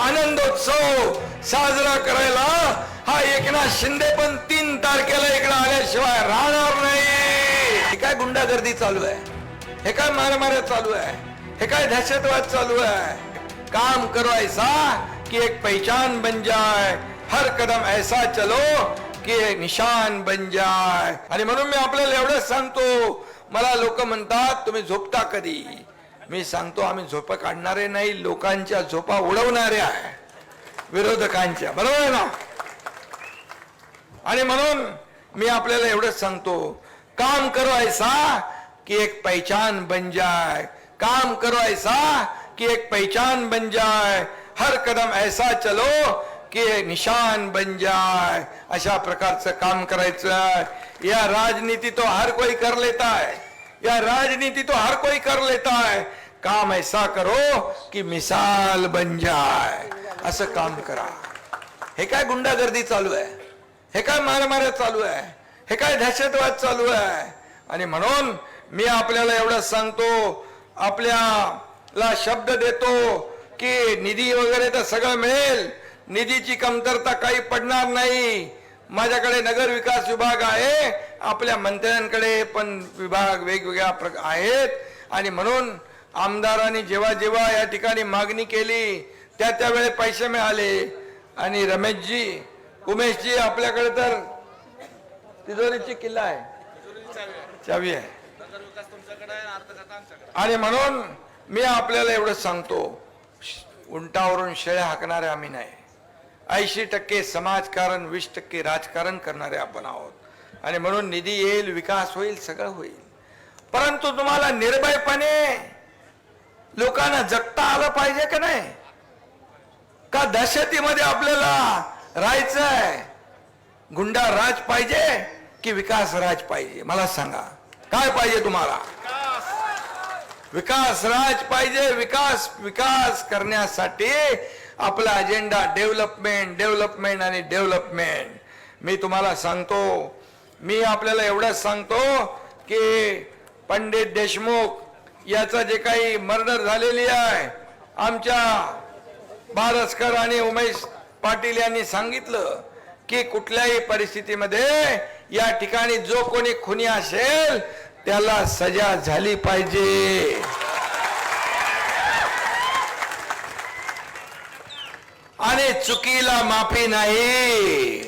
आनंदोत्सव साजरा करायला. हा एकनाथ शिंदे पण तीन तारखेला इकडे आल्याशिवाय राहणार नाही. हे काय गुंडागर्दी चालू आहे? हे काय मारामाऱ्या चालू आहे? हे काय दहशतवाद चालू आहे? काम करो ऐसा कि एक पहचान बन जाए हर कदम ऐसा चलो की एक निशान बन जाय. आणि म्हणून मी आपल्याला एवढंच सांगतो. मला लोक म्हणतात तुम्ही झोपता कधी? मी सांगतो आम्ही झोप काढणारे नाही लोकांच्या झोपा उडवणारे विरोधकांच्या बरोबर आहे ना? आणि म्हणून मी आपल्याला एवढंच सांगतो काम करो ऐसा की एक पहचान बन जाए काम करो ऐसा कि एक पहचान बन जाए हर कदम ऐसा चलो की एक निशान बन जाए अशा प्रकारचं काम करायचं आहे. या राजनीति तो हर कोई कर लेता है. या राजनीति तो हर कोई कर लेता है. काम ऐसा करो की मिसाल बन जाय असं काम करा। हे काय गुंडागर्दी चालू आहे? हे काय मारामाऱ्या चालू आहे? हे काय दहशतवाद चालू आहे? आणि म्हणून मी आपल्याला एवढं सांगतो आपल्याला शब्द देतो की निधी वगैरे तर सगळं मिळेल निधीची कमतरता काही पडणार नाही. माझ्याकडे नगर विकास विभाग आहे आपल्या मंत्र्यांकडे पण विभाग वेगवेगळ्या प्र आहेत. आणि म्हणून आमदारांनी जेव्हा जेव्हा या ठिकाणी मागणी केली त्या त्यावेळी पैसे मिळाले. आणि रमेशजी उमेशजी आपल्याकडे तर तिजोरीची किल्ला आहे. चावी आहे. आणि म्हणून मी आपल्याला एवढं सांगतो उंटावरून शेळ्या हाकणारे आम्ही नाही. ऐंशी टक्के समाजकारण वीस टक्के राजकारण करणारे आपण आहोत. आणि म्हणून निधी येईल विकास होईल सगळं होईल. परंतु तुम्हाला निर्भयपणे लोकांना जगता आलं पाहिजे का नाही? का दहशतीमध्ये आपल्याला राहायचंय? गुंडा राज पाहिजे की विकास राज पाहिजे? मला सांगा. काय पाहिजे तुम्हाला? विकास राज पाहिजे. विकास विकास करण्यासाठी आपला अजेंडा डेव्हलपमेंट डेव्हलपमेंट आणि डेव्हलपमेंट मी तुम्हाला सांगतो. मी आपल्याला एवढंच सांगतो की पंडित देशमुख याचा जे काही मर्डर झालेली आहे आमच्या बारसकर आणि उमेश पाटील यांनी सांगितलं की कुठल्याही परिस्थितीमध्ये या ठिकाणी जो कोणी खुनी असेल त्याला सजा झाली पाहिजे. आणि चुकीला माफी नाही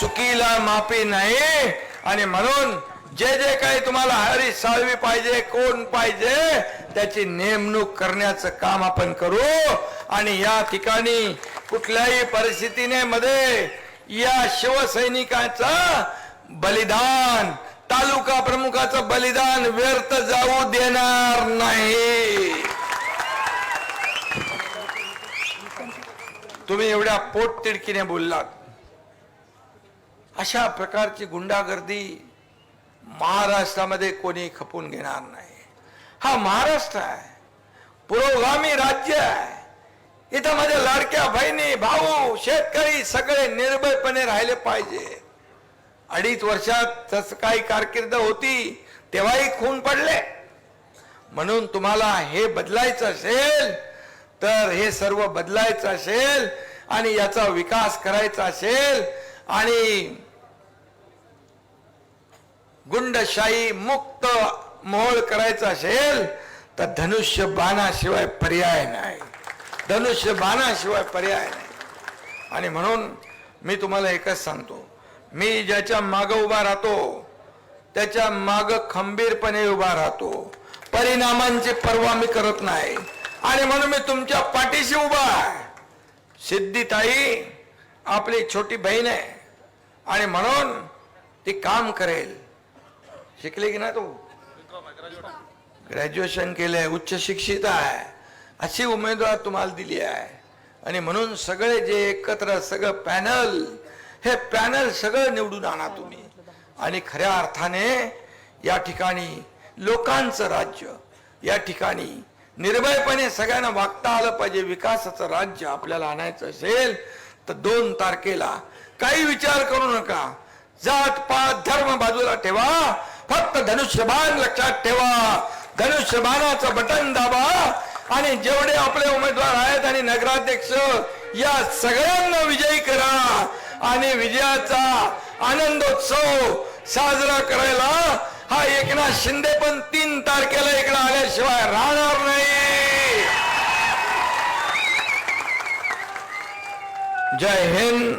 चुकीला माफी नाही आणि म्हणून जे जे काही तुम्हाला हरी साळवी पाहिजे कोण पाहिजे त्याची नेमणूक करण्याचं काम आपण करू. आणि या ठिकाणी कुठल्याही परिस्थितीने मध्ये या शिवसैनिकाचं बलिदान तालुका प्रमुखाचं बलिदान व्यर्थ जाऊ देणार नाही. तुम्ही एवढ्या पोटतिडकीने बोललात. अशा प्रकारची गुंडागर्दी महाराष्ट्रामध्ये कोणी खपून घेणार नाही. हा महाराष्ट्र आहे. पुरोगामी राज्य आहे. इथं माझ्या लाडक्या बहिणी भाऊ शेतकरी सगळे निर्भयपणे राहिले पाहिजे. अडीच वर्षात तस काही कारकीर्द होती तेव्हाही खून पडले. म्हणून तुम्हाला हे बदलायचं असेल तर हे सर्व बदलायचं असेल आणि याचा विकास करायचा असेल आणि गुंडशाही मुक्त मोहळ करायचा असेल तर धनुष्य बाणाशिवाय पर्याय नाही. धनुष्य बाणाशिवाय पर्याय नाही. आणि म्हणून मी तुम्हाला एकच सांगतो. मी ज्याच्या माग उभा राहतो त्याच्या माग खंबीरपणे उभा राहतो. परिणामांची पर्वा मी करत नाही. आणि म्हणून मी तुमच्या पाठीशी उभा आहे. सिद्धिताई आपली छोटी बहीण आहे. आणि म्हणून ती काम करेल. शिकले की ना तू? ग्रॅज्युएशन केलंय उच्च शिक्षित आहे अशी उमेदवार तुम्हाला दिली आहे आणि म्हणून सगळे जे एकत्र सगळं पॅनल हे पॅनल सगळं निवडून आणा तुम्ही. आणि खऱ्या अर्थाने या ठिकाणी लोकांचं राज्य या ठिकाणी निर्भयपणे सगळ्यांना वागता आलं पाहिजे विकासाचं राज्य आपल्याला आणायचं असेल तर दोन तारखेला काही विचार करू नका. जात पात धर्म बाजूला ठेवा. फक्त धनुष्यबाण लक्षात ठेवा. धनुष्यबाणाचं बटन दाबा. आणि जेवढे आपले उमेदवार आहेत आणि नगराध्यक्ष या सगळ्यांना विजयी करा. आणि विजयाचा आनंदोत्सव साजरा करायला हा एकनाथ शिंदे पण तीन तारखेला इकडे आल्याशिवाय राहणार नाही. जय हिंद